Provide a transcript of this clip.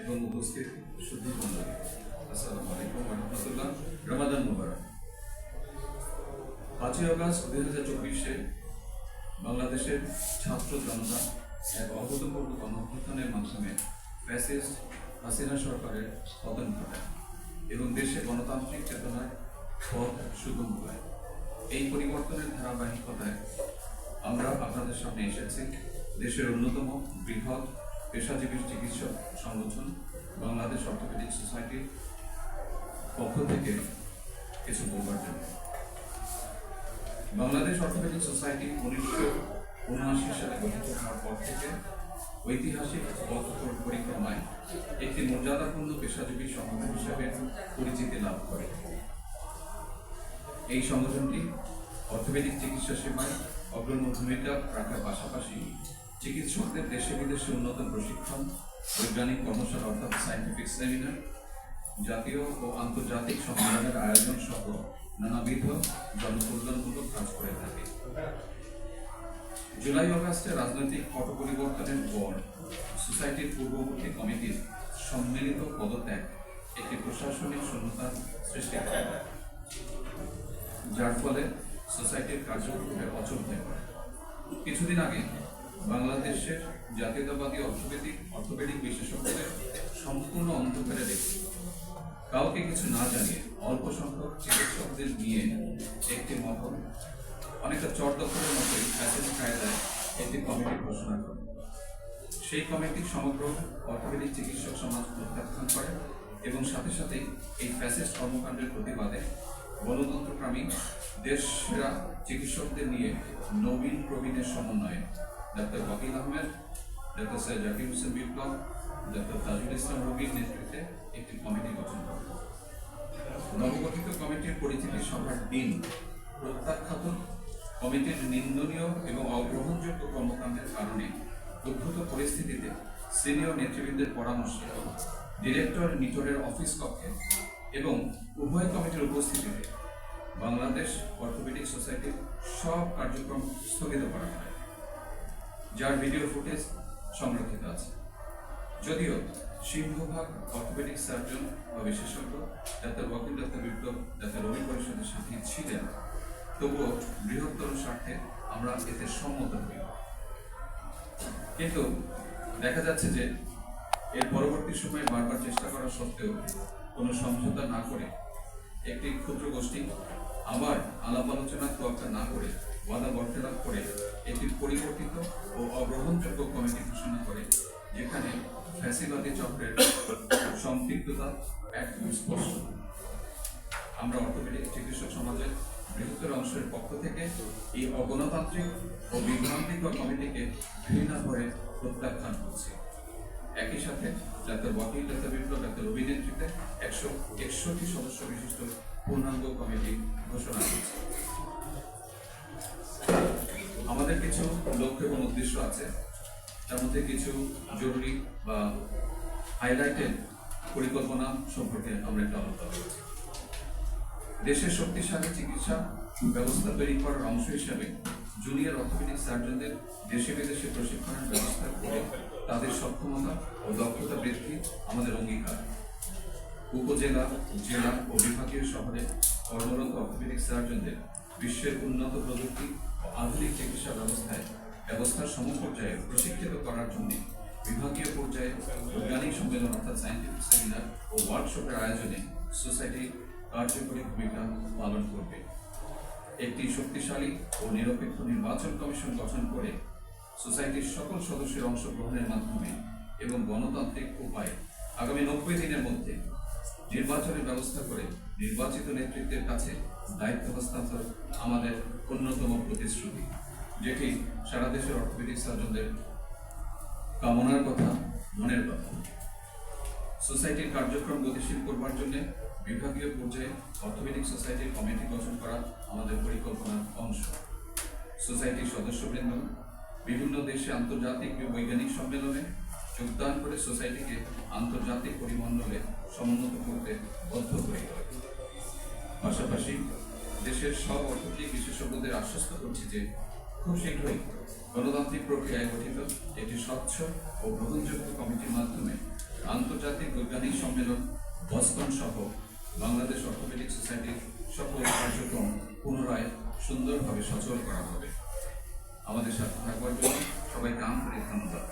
এবং উপস্থিত শুদ্ধ মন্ডলী আসসালামু আলাইকুম রহমতুল্লাহ। রমাদান মুবারক। পাঁচই আগস্ট দুই হাজার চব্বিশে বাংলাদেশের ছাত্র জনতা এক অভূতপূর্ব গণঅভ্যুত্থানের মাধ্যমে ফ্যাসিস্ট হাসিনা সরকারের পতন ঘটায় এবং দেশে গণতান্ত্রিক চেতনায় পথ সুগম হয়। এই পরিবর্তনের ধারাবাহিকতায় আমরা আপনাদের সামনে এসেছি। দেশের অন্যতম বৃহৎ পেশাজীবী চিকিৎসক সংগঠন, বাংলাদেশ অর্থোপেডিক সোসাইটির পক্ষ থেকে কিছু বলবার জন্য। বাংলাদেশ অর্থোপেডিক সোসাইটি উনিশশো উনআশি সালে গঠিত হওয়ার পর থেকে ঐতিহাসিক পথ পরিক্রমায় একটি মর্যাদাপূর্ণ পেশাজীবী সংগঠন হিসেবে পরিচিতি লাভ করে। এই সংগঠনটি অর্থোপেডিক চিকিৎসা সেবায় অগ্রণী ভূমিকা রাখার পাশাপাশি চিকিৎসকদের দেশে বিদেশে উন্নত প্রশিক্ষণ, বৈজ্ঞানিক কর্মশালা অর্থাৎ সায়েন্টিফিক সেমিনার জাতীয় ও আন্তর্জাতিক সম্মেলনের আয়োজন সহ নানাবিধ জনকল্যাণমূলক কাজ করে থাকে। জুলাই অগাস্টে রাজনৈতিক পট পরিবর্তনের পর সোসাইটির পূর্ববর্তী কমিটির সম্মিলিত পদত্যাগ একটি প্রশাসনিক শূন্যতার সৃষ্টি করে। যার ফলে সোসাইটির কার্যক্রমে অচল হয়ে পড়ে। কিছুদিন আগে বাংলাদেশের জাতীয়তাবাদী অর্থোপেডিক অর্থোপেডিক বিশেষজ্ঞদের সম্পূর্ণ অন্ধকারে রেখে কাউকে কিছু না জানিয়ে অল্প সংখ্যক চিকিৎসকদের নিয়ে একটি মহল অনেকটা চর দখলের মতোই ফ্যাসিস্ট কায়দায় একটি কমিটি ঘোষণা করে। সেই কমিটি সমগ্র অর্থোপেডিক চিকিৎসক সমাজ প্রত্যাখ্যান করে এবং সাথে সাথে এই ফ্যাসিস্ট কর্মকাণ্ডের প্রতিবাদে গণতন্ত্রকামী দেশরা চিকিৎসকদের নিয়ে নবীন প্রবীণের সমন্বয়ে doctor Wakil Ahmed, doctor Syed Zakir Hossain Biplob, doctor Tajul Islam রবির নেতৃত্বে একটি কমিটি গঠন করে নবগঠিত কমিটির পরিচিতি সভার দিন প্রত্যাখ্যাত কমিটির নিন্দনীয় এবং অগ্রহণযোগ্য কর্মকাণ্ডের কারণে উদ্ভূত পরিস্থিতিতে সিনিয়র নেতৃবৃন্দের পরামর্শে, ডিরেক্টর নিটোরের অফিস কক্ষে এবং উভয় কমিটির উপস্থিতিতে বাংলাদেশ অর্থোপেডিক সোসাইটির সব কার্যক্রম স্থগিত করা হয়। যার ভিডিও ফুটেজ সংরক্ষিত আছে। যদিও সিংহভাগ অর্থোপেডিক সার্জন বা বিশেষজ্ঞ doctor Wakil doctor Biplab, doctor Rabi পরিষদের সাথে ছিলেন, তবুও বৃহত্তর স্বার্থে আমরা এতে সম্মত হই। কিন্তু দেখা যাচ্ছে যে এর পরবর্তী সময়ে বারবার চেষ্টা করা সত্ত্বেও কোনো সমঝোতা না করে একটি ক্ষুদ্র গোষ্ঠী আবার আলাপ আলোচনা তোয়াক্কা না করে ওয়াদা বর্তলাপ করে একটি পরিবর্তিত ও অগ্রহণযোগ্য কমিটি ঘোষণা করে, যেখানে ফ্যাসিবাদী চক্রের সম্পৃক্ততা এক স্পষ্ট। আমরা অর্থোপেডিক চিকিৎসক সমাজের বৃহত্তর অংশের পক্ষ থেকে এই অগণতান্ত্রিক ও বিভ্রান্তিকর কমিটিকে ঘৃণা করে প্রত্যাখ্যান করছি। একই সাথে doctor Wakil doctor Biplab, doctor নেতৃত্বে একশো একষট্টি সদস্য বিশিষ্ট পূর্ণাঙ্গ কমিটি ঘোষণা করছে। আমাদের কিছু লক্ষ্য এবং উদ্দেশ্য আছে। তার মধ্যে কিছু জরুরি বা হাইলাইটেড পরিকল্পনা সম্পর্কে আমরা একটু আলোচনা করছি। দেশের শক্তিশালী চিকিৎসা ব্যবস্থা তৈরি করার অংশ হিসেবে জুনিয়র অর্থোপেডিক সার্জনদের দেশে বিদেশে প্রশিক্ষণের ব্যবস্থা করে তাদের সক্ষমতা ও দক্ষতা বৃদ্ধি আমাদের অঙ্গীকার। উপজেলা, জেলা ও বিভাগীয় শহরে কর্মরত অর্থোপেডিক সার্জনদের বিশ্বের উন্নত প্রযুক্তি আধুনিক চিকিৎসা ব্যবস্থায় ব্যবস্থার সমপর্যায়ে প্রশিক্ষিত করার জন্য বিভাগীয় পর্যায়ে বৈজ্ঞানিক সম্মেলন অর্থাৎ সায়েন্টিফিক সেমিনার ও ওয়ার্কশপের আয়োজনে সোসাইটি কার্যকরী ভূমিকা পালন করবে। একটি শক্তিশালী ও নিরপেক্ষ নির্বাচন কমিশন গঠন করে সোসাইটির সকল সদস্যের অংশগ্রহণের মাধ্যমে এবং গণতান্ত্রিক উপায়ে আগামী নব্বই দিনের মধ্যে নির্বাচনের ব্যবস্থা করে নির্বাচিত নেতৃত্বের কাছে দায়িত্ব হস্তান্তর আমাদের অন্যতম প্রতিশ্রুতি, যেটি সারা দেশের অর্থোপেডিক সার্জনদের কামনার কথা, মনের কথা। সোসাইটির কার্যক্রম গতিশীল করবার জন্য বিভাগীয় পর্যায়ে অর্থোপেডিক সোসাইটির কমিটি গঠন করা আমাদের পরিকল্পনার অংশ। সোসাইটির সদস্যবৃন্দ বিভিন্ন দেশে আন্তর্জাতিক বৈজ্ঞানিক সম্মেলনে যোগদান করে সোসাইটিকে আন্তর্জাতিক পরিমণ্ডলে সমুন্নত করতে বদ্ধ হয়ে পাশাপাশি দেশের সব অর্থনৈতিক বিশেষজ্ঞদের আশ্বস্ত করছি যে খুব শীঘ্রই গণতান্ত্রিক প্রক্রিয়ায় গঠিত একটি স্বচ্ছ ও গ্রহণযোগ্য কমিটির মাধ্যমে আন্তর্জাতিক বৈজ্ঞানিক সম্মেলন বস্কন সহ বাংলাদেশ অর্থোপেডিক সোসাইটির সকল কার্যক্রম পুনরায় সুন্দরভাবে সচল করা হবে। আমাদের সাথে থাকবার জন্য সবাইকে আন্তরিক ধন্যবাদ।